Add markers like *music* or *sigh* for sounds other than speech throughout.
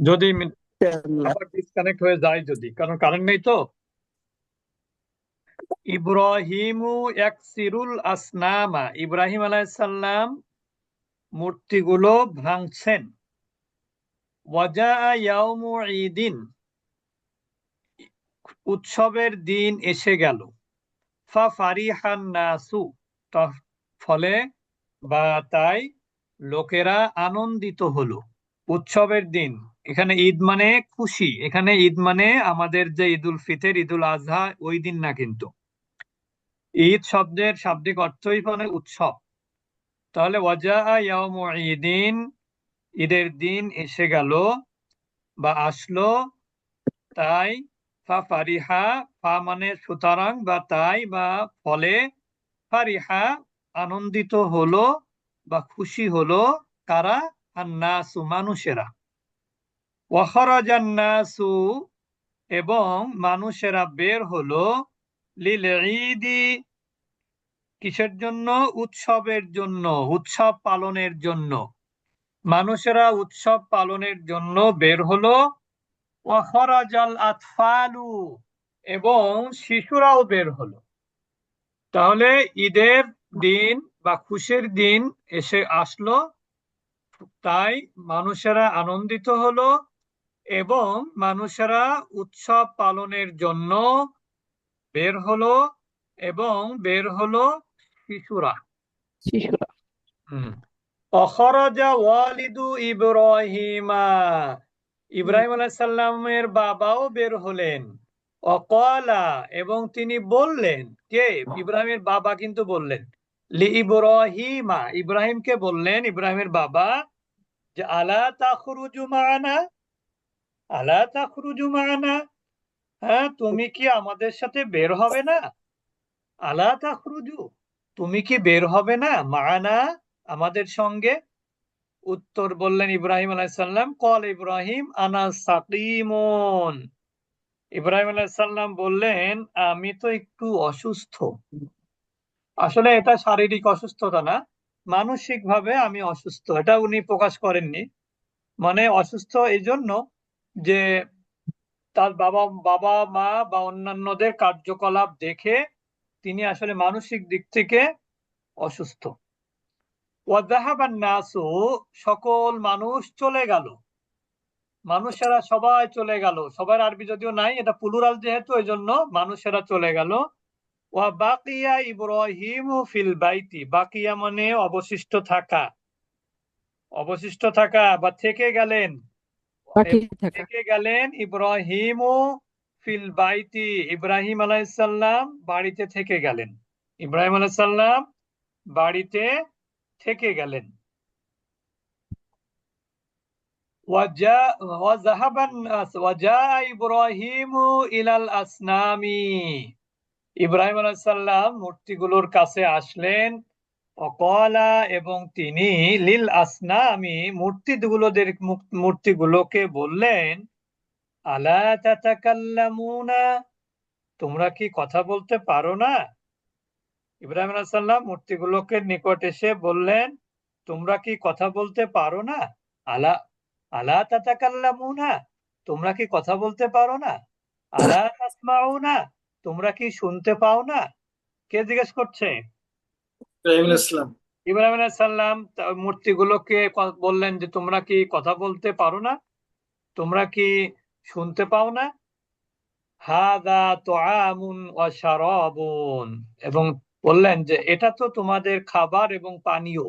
যদি আবার ডিসকানেক্ট হয়ে যায় যদি কারণ কারেন্ট নেই তো? ইব্রাহিমু ইয়াকসিরুল আসনামা। ইব্রাহিম আলাইসাল্লাম মূর্তিগুলো ভাঙছেন। ওয়াজা ইয়াউমু ঈদিন। উৎসবের দিন এসে গেল। ফা ফারিহান নাসু। ফলে বা তাই লোকেরা আনন্দিত হলো। উৎসবের দিন। এখানে ঈদ মানে খুশি। এখানে ঈদ মানে আমাদের যে ঈদুল ফিতর, ঈদুল আজহা, ওই দিন না কিন্তু। ঈদ শব্দের শাব্দিক অর্থই মানে উৎসব। তাহলে ওয়াজা ঈদের দিন এসে গেল বা আসলো, তাই ফা ফারিহা, ফা মানে সুতরাং বা তাই বা ফলে ফারিহা আনন্দিত হলো বা খুশি হলো কারা? আন্নাসু, মানুষেরা। ওয়াখরাজান নাসু এবং মানুষেরা বের হলো লিল ঈদি কিসের জন্য? উৎসবের জন্য, উৎসব পালনের জন্য। মানুষেরা উৎসব পালনের জন্য বের হলো। ওয়াখরাজাল আতফালু এবং শিশুরাও বের হলো। তাহলে ঈদের দিন বা খুশির দিন এসে আসলো। তাই মানুষেরা আনন্দিত হলো। এবং মানুষেরা উৎসব পালনের জন্য বের হলো এবং বের হলো শিশুরা। শিশুরা। হুম। অখরজা ওয়ালিদু ইব্রাহিমা। ইব্রাহিম আলাইহিস সালামের বাবাও বের হলেন। অকলা এবং তিনি বললেন কে? ইব্রাহিমের বাবা কিন্তু বললেন। লি ইব্রাহিমা। ইব্রাহিমকে বললেন ইব্রাহিমের বাবা যে আলা তাখরুজু মাআনা আলা তাখরুজু মাআনা হ্যাঁ তুমি কি আমাদের সাথে বের হবে না? আলা তাখরুজু, তুমি কি বের হবে না? মাআনা আমাদের সঙ্গে? উত্তর বললেন ইব্রাহিম আলাইসাল্লাম কল ইব্রাহিম, আনা সাকিমুন। ইব্রাহিম আলাইসাল্লাম বললেন, আমি তো একটু অসুস্থ। আসলে এটা শারীরিক অসুস্থতা না মানসিক ভাবে আমি অসুস্থ, এটা উনি প্রকাশ করেননি। মানে অসুস্থ এই জন্য যে তার বাবা বাবা, মা বা অন্যান্যদের কার্যকলাপ দেখে তিনি আসলে মানসিক দিক থেকে অসুস্থ। নাসু, সকল মানুষ চলে গেল। মানুষেরা সবাই চলে গেল। সবার আরবি যদিও নাই, এটা পুলুরাল যেহেতু এই জন্য মানুষেরা চলে গেল। ওয়া বাকিয়া ইব্রাহিম ফিল বাইতি, বাকিয়া মানে অবশিষ্ট থাকা। অবশিষ্ট থাকা বা থেকে গেলেন। থেকে। গেলেন ইব্রাহিমও ফিল বাইতি ইব্রাহিম আলাইসাল্লাম বাড়িতে থেকে গেলেন। ইব্রাহিম আলাইসাল্লাম বাড়িতে থেকে গেলেন। ইব্রাহিম আলাইসাল্লাম মূর্তিগুলোর কাছে আসলেন অকলা এবং তিনি লিল আসনামি মূর্তিগুলোদের মূর্তিগুলোকে বললেন, আলা তাতাকাল্লামুনা, তোমরা কি কথা বলতে পারো না? ইব্রাহিম আলাইসাল্লাম মূর্তিগুলোকে নিকট এসে বললেন, তোমরা কি কথা বলতে পারো না? আলা আলা তাতাকাল্লামুনা, তোমরা কি কথা বলতে পারো না? আলা তাসমাউনা, তোমরা কি শুনতে পাও না? কে জিজ্ঞেস করছে? ইব্রাহিম মূর্তিগুলোকে বললেন যে, তোমরা কি কথা বলতে পারো না? তোমরা কি শুনতে পাও না? হাদা এবং বললেন যে, এটা তো তোমাদের খাবার এবং পানীয়।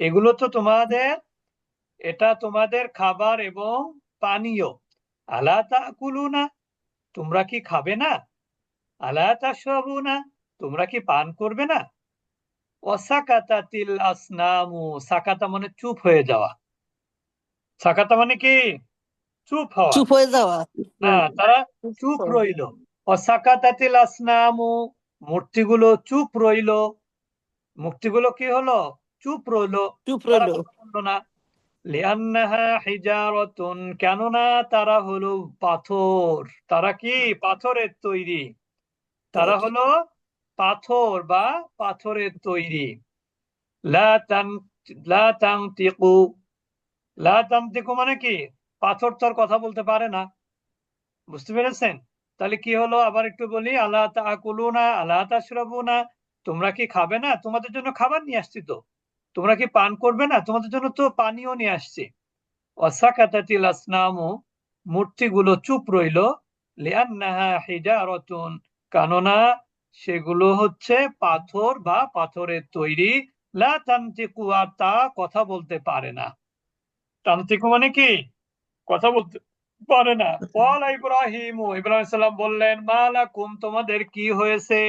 এগুলো তো তোমাদের, এটা তোমাদের খাবার এবং পানীয়। আলা তাকুলুনা, তোমরা কি খাবে না? আলা তাশরাবুনা, তোমরা কি পান করবে না? অসাকাতাতিল আসনামু সাকাতা মানে চুপ হয়ে যাওয়া। সাকাতা মানে কি? চুপ হওয়া। চুপ হয়ে যাওয়া। হ্যাঁ তারা চুপ রইল। অসাকাতাতিল আসনামু মূর্তিগুলো চুপ রইল। মূর্তিগুলো কি হলো? চুপ রইল। চুপ রইল। না লিআন্নাহা হিজারাতুন কেননা তারা হলো পাথর। তারা কি? পাথরের তৈরি। তারা হলো পাথর বা পাথরের তৈরি। মানে কি? পাথর তো আর কথা বলতে পারে না। বুঝতে পেরেছেন? তাহলে কি হলো? আবার একটু বলি আল্লাহ তাকুলুনা আল্লাহ তাশরাবুনা, তোমরা কি খাবে না? তোমাদের জন্য খাবার নিয়ে আসছি তো। তোমরা কি পান করবে না? তোমাদের জন্য তো পানিও নিয়ে আসছি। ওয়াসাকাতাতিল আসনামু, মূর্তিগুলো চুপ রইল। লিআন্নাহা হিজারাতুন, কেননা সেগুলো হচ্ছে পাথর বা পাথরের তৈরি। লা তান্তিকু আর তা কথা বলতে পারে না। তান্তিকু মানে কি? কথা বলতে পারে না। বলা ইব্রাহিম ইব্রাহিম সাল্লাম বললেন মালাকুম তোমাদের কি হয়েছে?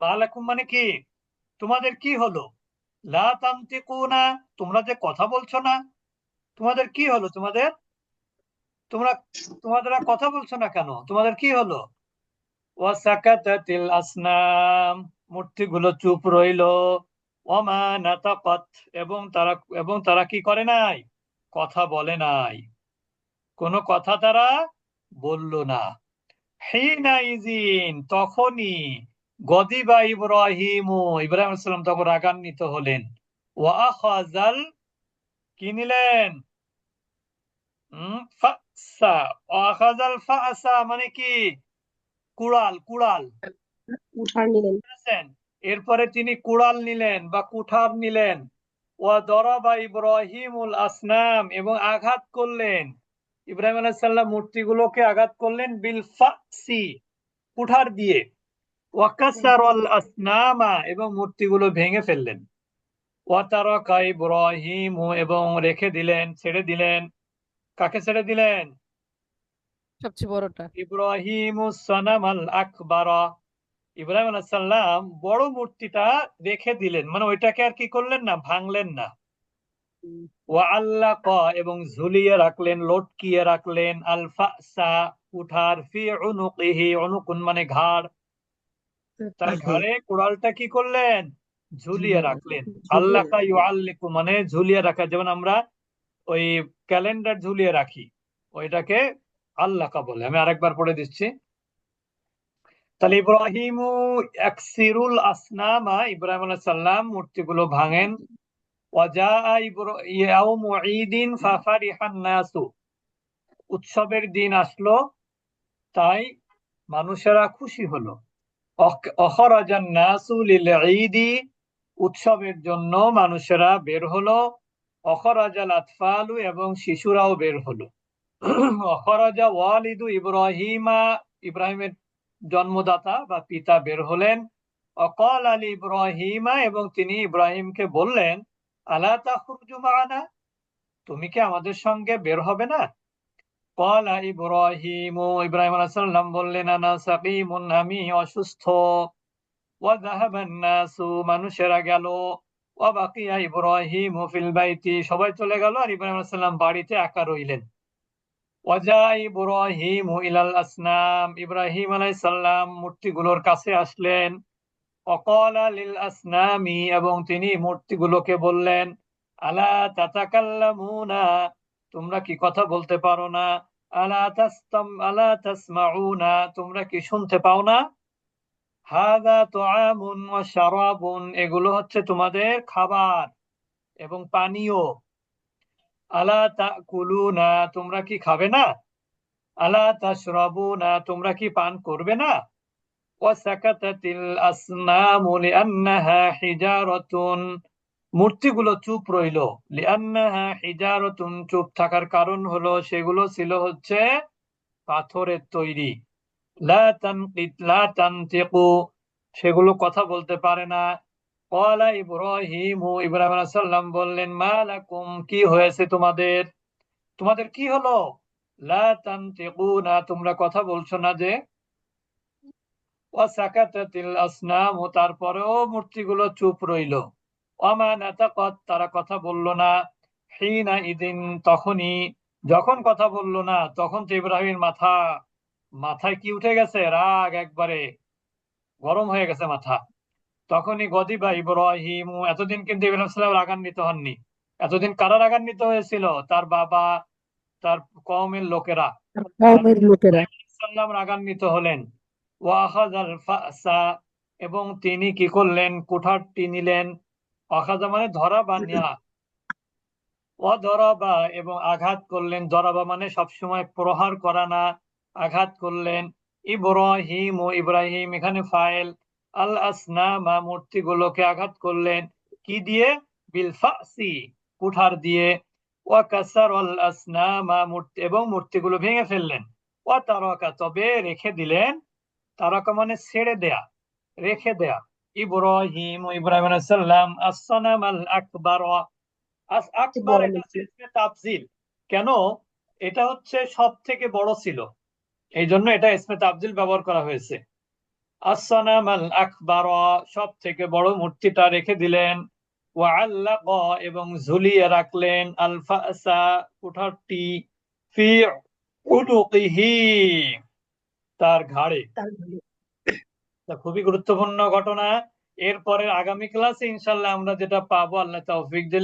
মালাকুম মানে কি? তোমাদের কি হলো? লা তান্তিকুনা তোমরা যে কথা বলছো না তোমাদের কি হলো? তোমাদের তোমরা তোমাদের আর কথা বলছো না কেন? তোমাদের কি হলো? ওয়াসাকাতাতিল আসনাম, মূর্তিগুলো চুপ রইল। ওমা নাতাকাত, এবং তারা এবং তারা কি করে নাই? কথা বলে নাই। কোনো কথা তারা বলল না। হিনা ইজিন, তখনই গদিবা ইব্রাহিম ইব্রাহিম সালাম তখন রাগান্বিত হলেন। ওয়া আখাযাল, কি নিলেন? মানে কি? কুড়াল কুড়াল। উঠার নিলেন। এরপরে তিনি কুড়াল নিলেন বা কুঠার নিলেন। ওয়া দরাবা ইব্রাহিমুল আসনাম এবং আঘাত করলেন। ইব্রাহিম আলাইহিস সালাম মূর্তিগুলোকে আঘাত করলেন বিল ফাসি কুঠার দিয়ে। ওয়া কাসারাল আসনামা এবং মূর্তিগুলো ভেঙে ফেললেন। ওয়া তারাকা ইব্রাহিম এবং রেখে দিলেন ছেড়ে দিলেন। কাকে ছেড়ে দিলেন? সবচেয়ে বড়টা? ইব্রাহিম সানাম আল আকবারা। ইব্রাহিম আলাইহিস বড় মূর্তিটা রেখে দিলেন। মানে ওইটাকে আর কি করলেন না ভাঙলেন না। এবং ঝুলিয়ে রাখলেন লটকিয়ে রাখলেন আল ফাসা উঠার ফি উনুকিহি উনুকুন মানে ঘাড়। তার ঘাড়ে কুড়ালটা কি করলেন? ঝুলিয়ে রাখলেন। আল্লাকা ইউআল্লিকু মানে ঝুলিয়ে রাখা। যেমন আমরা ওই ক্যালেন্ডার ঝুলিয়ে রাখি। ওইটাকে আল্লাকা বলে। আমি আরেকবার পড়ে দিচ্ছি। তাহলে ইব্রাহিম একসিরুল আসনামা, ইব্রাহিম আলাইহিস সালাম মূর্তিগুলো ভাঙেন। উৎসবের দিন আসলো, তাই মানুষেরা খুশি হলো। উৎসবের জন্য মানুষেরা বের হলো। অখরাজাল আতফালু এবং শিশুরাও বের হলো। *clears throat* ইব্রাহিমের জন্মদাতা বা পিতা বের হলেন। অকল আলী ইব্রাহিমা এবং তিনি ইব্রাহিমকে বললেন আল্লাহ তাহা তুমি কি আমাদের সঙ্গে বের হবে না? ইব্রাহিম অসুস্থ। মানুষেরা গেল। সবাই চলে গেল আর বাড়িতে একা রইলেন। ওয়াজা ইব্রাহিম ইলাল আসনাম। ইব্রাহিম আলাইসাল্লাম মূর্তিগুলোর কাছে আসলেন। অকলা লিল আসনামি এবং তিনি মূর্তিগুলোকে বললেন, আলা তাতাকাল্লামুনা? তোমরা কি কথা বলতে পারো না। আলা তাসতাম, আলা তাসমাউনা? তোমরা কি শুনতে পাও না? হাদা তোয়ামুন ওয়া শারাবুন। এগুলো হচ্ছে তোমাদের খাবার এবং পানীয়। আলা তা কুলু না তোমরা কি খাবে না? আলা তা শ্রবু না তোমরা কি পান করবে না? মূর্তিগুলো চুপ রইল। চুপ থাকার কারণ হলো সেগুলো ছিল হচ্ছে পাথরের তৈরি। সেগুলো কথা বলতে পারে না। ক্বালা ইব্রাহিম ইব্রাহিম সালাম বললেন, মা লাকুম, কি হয়েছে তোমাদের? তোমাদের কি হলো? লা তোমরা কথা বলছো না যে ওয়াসাকাতাতিল আসনাম তারপরেও মূর্তিগুলো চুপ রইল। ওয়ামা নাতাকাত তারা কথা বলল না। হিনা ইদিন তখনই, যখন কথা বলল না, তখন তো ইব্রাহিমের মাথা, মাথায় কি উঠে গেছে? রাগ একবারে, গরম হয়ে গেছে মাথা। তখনই গদিবা ইব্রাহিম এতদিন কিন্তু ইব্রাহিম সাল্লাম রাগান্বিত হননি। এতদিন কারা রাগান্বিত হয়েছিল? তার বাবা তার কওমের লোকেরা। সাল্লাম রাগান্বিত হলেন। ফাসা এবং তিনি কি করলেন? কুঠারটি নিলেন। মানে ধরা বা নেওয়া অদরাবা এবং আঘাত করলেন। দরাবা মানে সবসময় প্রহার করা না। আঘাত করলেন। ইব্রাহিম ও ইব্রাহিম এখানে ফাইল আল আসনামা মূর্তিগুলোকে আঘাত করলেন। কি দিয়ে? বিল ফাসি কুঠার দিয়ে। ওয়া কাসার আল আসনামা মূর্তি এবং মূর্তিগুলো ভেঙে ফেললেন। ওয়া তারকা তবে রেখে দিলেন তারকা মানে ছেড়ে দেয়া রেখে দেয়া। ইব্রাহিম ইব্রাহিম আলাইহিস সালাম আসসানাম আল আকবার। আস আকবার তাফজিল। কেন? এটা হচ্ছে সব থেকে বড় ছিল। এই জন্য এটা ইসমে তাফজিল ব্যবহার করা হয়েছে। আসসানাম আল আকবার সব থেকে বড় মূর্তিটা রেখে দিলেন। ওয়াল্লাক এবং ঝুলিয়ে রাখলেন আল ফাসা কুঠারটি ফি উনুকিহি তার ঘাড়ে। তা খুবই গুরুত্বপূর্ণ ঘটনা। এরপরে আগামী ক্লাসে ইনশাল্লাহ আমরা যেটা পাবো আল্লাহ তৌফিক দিলে।